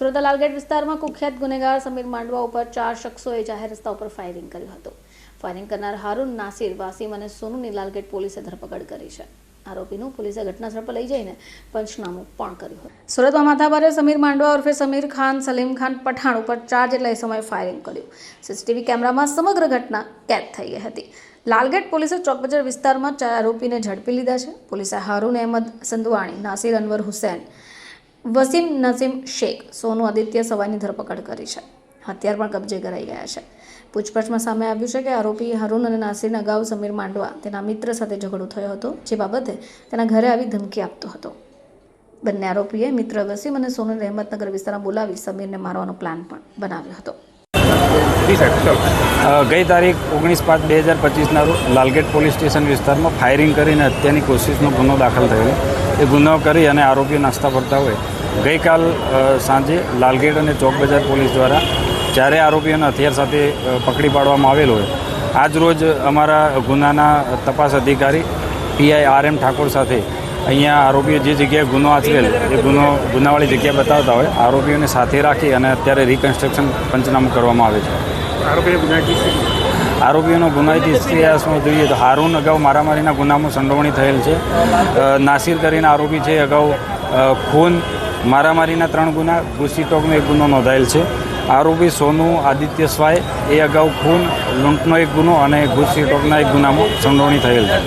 સુરત લાલગેટ વિસ્તારમાં કુખ્યાત ગુનેગાર સમીર માંડવા ઉપર ચાર શખ્સોએ જાહેર રસ્તા ઉપર ફાયરિંગ કર્યું હતું. ફાયરિંગ કરનાર હારૂન નાસિર, વાસીમ અને સોનુની લાલગેટ પોલીસે ધરપકડ કરી છે. આરોપીનું પોલીસે ઘટનાસ્થળ પર લઈ જઈને પંચનામું પણ કર્યું હતું. સુરતમાં માથાભારે સમીર માંડવા ઉર્ફે સમીર ખાન, સલીમ ખાન પઠાણ ઉપર ચાર જેટલા સમયે ફાયરિંગ કર્યું. સીસીટીવી કેમેરામાં સમગ્ર ઘટના કેદ થઈ હતી. લાલગેટ પોલીસે ચોકબજાર વિસ્તારમાં ચાર આરોપીને ઝડપી લીધા છે. પોલીસે હારૂન અહેમદ સંધવાણી, નાસિર અનવર હુસૈન વસીમ નસીમ શેખ સોનુ આદિત્ય સવાઈની ધરપકડ કરી છે. હથિયાર પણ કબજે કરાઈ ગયા છે. પૂછપરછમાં સામે આવ્યું છે કે આરોપી હરુન અને નાસિરના અગાઉ સમીર માંડવા તેના મિત્ર સાથે ઝઘડો થયો હતો, જે બાબતે તેના ઘરે આવી ધમકી આપતો હતો. બંને આરોપીએ મિત્ર વસીમ અને સોનુ રહેમતનગર વિસ્તારમાં બોલાવી સમીરને મારવાનો પ્લાન પણ બનાવ્યો હતો. ગઈ તારીખ ઓગણીસ પાંચ બે હજાર પચીસના રોજ લાલગેટ પોલીસ સ્ટેશન વિસ્તારમાં ફાયરિંગ કરીને હત્યાની કોશિશનો ગુનો દાખલ થયેલો. એ ગુનો કરી અને આરોપીઓ નાસ્તા ફરતા હોય ગઈકાલ સાંજે લાલગેટ અને ચોક બજાર પોલીસ દ્વારા ચારે આરોપીઓને હથિયાર સાથે પકડી પાડવામાં આવેલો હોય. આજ રોજ અમારા ગુનાના તપાસ અધિકારી પીઆઈ આર એમ ઠાકોર સાથે અહીંયા આરોપીઓ જે જગ્યાએ ગુનો આચરેલ એ ગુનો ગુનાવાળી જગ્યા બતાવતા હોય આરોપીઓને સાથે રાખી અને અત્યારે રિકન્સ્ટ્રક્શન પંચનામું કરવામાં આવે છે. આરોપીઓનો ગુનાહિત ઇતિહાસમાં જોઈએ તો હારૂન અગાઉ મારામારીના ગુનામાં સંડોવણી થયેલ છે. નાસિર કરીને આરોપી છે અગાઉ ખૂન મારામારીના ત્રણ ગુના ગુસ્સી એક ગુનો નોંધાયેલ છે. આરોપી સોનુ આદિત્ય સ્વાય, એ અગાઉ ખૂન, લૂંટનો એક ગુનો અને ગુસ્સી ટોકના એક ગુનામાં સંડોવણી થયેલ છે.